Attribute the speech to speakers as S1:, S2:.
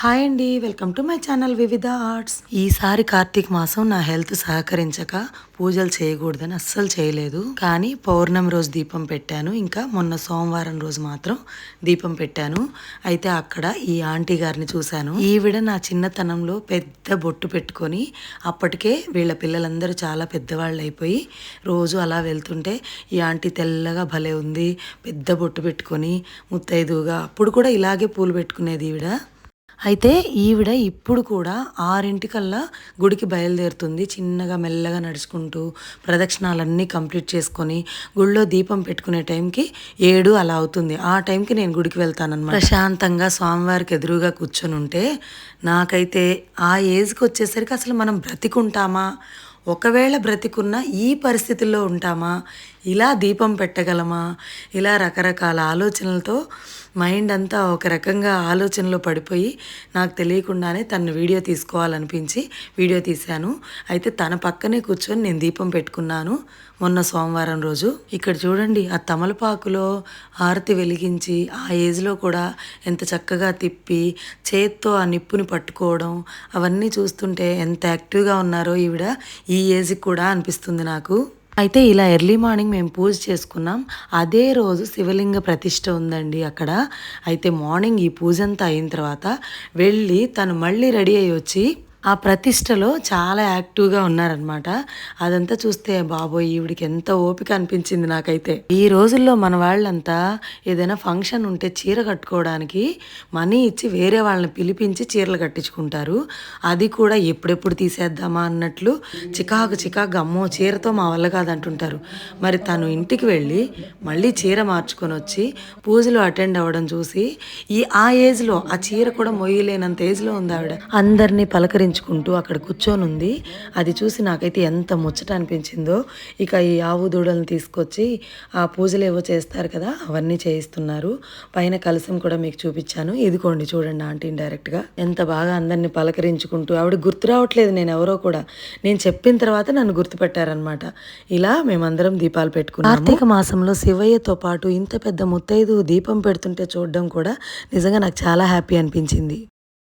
S1: Hi అండి welcome to my channel వివిధ arts. ఈసారి కార్తీక మాసం నా హెల్త్ సహకరించక పూజలు చేయకూడదని అస్సలు చేయలేదు. కానీ పౌర్ణమి రోజు దీపం పెట్టాను. ఇంకా మొన్న సోమవారం రోజు మాత్రం దీపం పెట్టాను. అయితే అక్కడ ఈ ఆంటీ గారిని చూశాను. ఈవిడ నా చిన్నతనంలో పెద్ద బొట్టు పెట్టుకొని అప్పటికే వీళ్ళ పిల్లలందరూ చాలా పెద్దవాళ్ళు అయిపోయి రోజు అలా వెళ్తుంటే ఈ ఆంటీ తెల్లగా భలే ఉంది. పెద్ద బొట్టు పెట్టుకొని ముత్తైదుగా అప్పుడు కూడా ఇలాగే పూలు పెట్టుకునేది ఈవిడ. అయితే ఈవిడ ఇప్పుడు కూడా ఆరింటికల్లా గుడికి బయలుదేరుతుంది. చిన్నగా మెల్లగా నడుచుకుంటూ ప్రదక్షిణాలన్నీ కంప్లీట్ చేసుకొని గుళ్ళో దీపం పెట్టుకునే టైంకి ఏడు అలా అవుతుంది. ఆ టైంకి నేను గుడికి వెళ్తానన్నమాట. ప్రశాంతంగా స్వామివారికి ఎదురుగా కూర్చొని ఉంటే నాకైతే ఆ ఏజ్కి వచ్చేసరికి అసలు మనం బ్రతికుంటామా? ఒకవేళ బ్రతికున్న ఈ పరిస్థితుల్లో ఉంటామా? ఇలా దీపం పెట్టగలమా? ఇలా రకరకాల ఆలోచనలతో మైండ్ అంతా ఒక రకంగా ఆలోచనలో పడిపోయి నాకు తెలియకుండానే తను వీడియో తీసుకోవాలనిపించి వీడియో తీశాను. అయితే తన పక్కనే కూర్చొని నేను దీపం పెట్టుకున్నాను. మొన్న సోమవారం రోజు. ఇక్కడ చూడండి ఆ తమలపాకులో ఆరతి వెలిగించి ఆ ఏజ్లో కూడా ఎంత చక్కగా తిప్పి చేత్తో ఆ నిప్పుని పట్టుకోవడం అవన్నీ చూస్తుంటే ఎంత యాక్టివ్గా ఉన్నారో ఈవిడ ఈ ఏజ్కి కూడా అనిపిస్తుంది నాకు. అయితే ఇలా ఎర్లీ మార్నింగ్ మేము పూజ చేసుకున్నాం. అదే రోజు శివలింగ ప్రతిష్ట ఉందండి అక్కడ. అయితే మార్నింగ్ ఈ పూజ అంతా అయిన తర్వాత వెళ్ళి తను మళ్ళీ రెడీ అయ్యి వచ్చి ఆ ప్రతిష్టలో చాలా యాక్టివ్గా ఉన్నారనమాట అదంతా చూస్తే బాబోయ్ ఈవిడికి ఎంత ఓపిక అనిపించింది నాకైతే. ఈ రోజుల్లో మన వాళ్ళంతా ఏదైనా ఫంక్షన్ ఉంటే చీర కట్టుకోవడానికి మనీ ఇచ్చి వేరే వాళ్ళని పిలిపించి చీరలు కట్టించుకుంటారు. అది కూడా ఎప్పుడెప్పుడు తీసేద్దామా అన్నట్లు చికాకు చికాకు అమ్మో చీరతో మా వల్ల కాదంటుంటారు. మరి తను ఇంటికి వెళ్ళి మళ్ళీ చీర మార్చుకొని వచ్చి పూజలు అటెండ్ అవ్వడం చూసి ఈ ఆ ఏజ్లో ఆ చీర కూడా మొయ్యలేనంత ఏజ్లో ఉంది ఆవిడ. అందరినీ పలకరించి పెంచుకుంటూ అక్కడ కూర్చొని ఉంది. అది చూసి నాకైతే ఎంత ముచ్చట అనిపించిందో. ఇక ఈ ఆవు దూడలను తీసుకొచ్చి ఆ పూజలు ఏవో చేస్తారు కదా అవన్నీ చేయిస్తున్నారు. పైన కలసం కూడా మీకు చూపించాను. ఇదిగోండి చూడండి ఆంటీని డైరెక్ట్గా ఎంత బాగా అందరిని పలకరించుకుంటూ ఆవిడ గుర్తు రావట్లేదు నేను ఎవరో కూడా. నేను చెప్పిన తర్వాత నన్ను గుర్తుపెట్టారనమాట ఇలా మేమందరం దీపాలు పెట్టుకున్నాం కార్తీక మాసంలో శివయ్యతో పాటు ఇంత పెద్ద ముత్తైదు దీపం పెడుతుంటే చూడడం కూడా నిజంగా నాకు చాలా హ్యాపీ అనిపించింది.